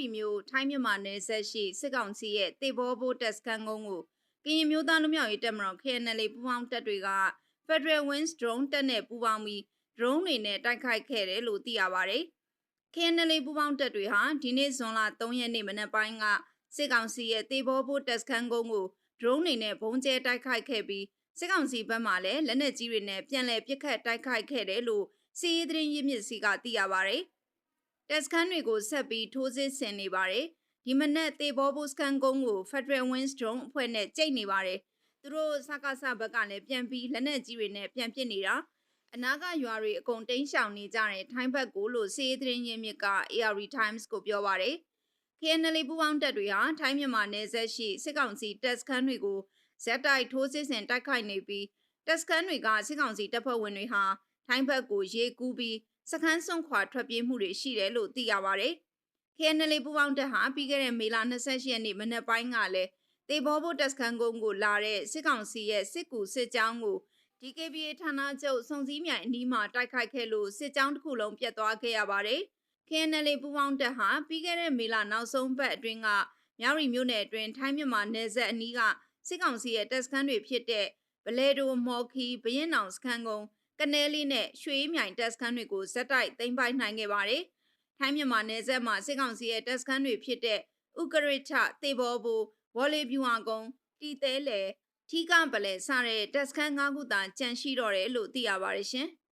ရီမြို့ထိုင်းမြန်မာနယ်စပ်ရှိစစ်ကောင်စီရဲ့တေဘောဘိုးတက်စကန်ကုန်းကိုကရင်မျိုးသားလူမျိုးရေးတပ်မတော် KNL ပူးပေါင်းတပ်တွေက Federal Wings Drone တပ်နဲ့ပူးပေါင်းပြီး drone တွေနဲ့တိုက်ခိုက်ခဲ့တယ်လို့သိရပါတယ်။ KNL ပူးပေါင်းတပ်တွေဟာဒီနေ့ဇွန်လ3ရက်နေ့မနက်ပိုင်းကစစ်ကောင်စီရဲ့တေဘောဘိုးတက်စကန်ကုန်းကို drone တွေနဲ့ဘုံကျဲတိုက်ခိုက်ခဲ့ပြီးစစ်ကောင်စီဘက်မှလည်းလက်နက်ကြီးတွေနဲ့ပြန်လည်ပစ်ခတ်တိုက်ခိုက်ခဲ့တယ်လို့စီးရီးသတင်းရင်းမြစ်စီကသိရပါတယ်။ တက်စကန်တွေကိုဆက်ပြီးထိုးစစ်ဆင်နေပါတယ်။ဒီမနက်တေဘောဘိုစကန်ကုန်းကို Federal Wings Drone အဖွဲ့နဲ့ကြိတ်နေပါတယ်။သူတို့စကားစဘက်ကလည်းပြန်ပြီးလက်နက်ကြီးတွေနဲ့ပြန်ပစ်နေတာအနာကရွာတွေအကုန်တိမ်းရှောင်နေကြတဲ့ထိုင်းဘက်ကိုလို့စီးရီးသတင်းရင်းမြစ်က AR Times ကိုပြောပါတယ်။ KNL ပူးပေါင်းတပ်တွေဟာထိုင်းမြန်မာနယ်စပ်ရှိစစ်ကောင်စီတပ်စခန်းတွေကိုဇက်တိုက်ထိုးစစ်ဆင်တိုက်ခိုက်နေပြီးတပ်စခန်းတွေကစစ်ကောင်စီတပ်ဖွဲ့ဝင်တွေဟာထိုင်းဘက်ကိုရေကူးပြီး စခန်းစွန့်ခွာထွက်ပြေးမှုတွေရှိတယ်လို့သိရပါတယ်။ KNL ပူးပေါင်းတပ်ဟာပြီးခဲ့တဲ့မေလ28ရက်နေ့မနက်ပိုင်းကလည်းတေဘောဘိုတပ်စခန်းကုန်းကိုလာတဲ့စစ်ကောင်စီရဲ့စစ်ကူစစ်ကြောင်းကို DKBA ဌာနချုပ်စုံစည်းမြိုင်အနီးမှာတိုက်ခိုက်ခဲ့လို့စစ်ကြောင်းတစ်ခုလုံးပြတ်သွားခဲ့ရပါတယ်။ KNL ပူးပေါင်းတပ်ဟာပြီးခဲ့တဲ့မေလနောက်ဆုံးပတ်အတွင်းကမြောက်ရီမြို့နယ်အတွင်းထိုင်းမြန်မာနယ်စပ်အနီးကစစ်ကောင်စီရဲ့တပ်စခန်းတွေဖြစ်တဲ့ဗလဲဒိုမော်ခီဘရင်နောင်စခန်းကုန်း ကနဲလေးနဲ့ရွှေမြိုင်တပ်စခန်းတွေကိုဇက်တိုက်သိမ်းပိုက်နိုင်ခဲ့ပါတယ်။ထိုင်းမြန်မာနယ်စပ်မှာစစ်ကောင်စီရဲ့တပ်စခန်းတွေဖြစ်တဲ့ဥကရစ်ထတေဘောဘူဝေါ်လေပြူဟာကုန်းတီသဲလေထီကပလဲစတဲ့တပ်စခန်း၅ခုသာကြန့်ရှိတော့တယ်လို့သိရပါတယ်ရှင်။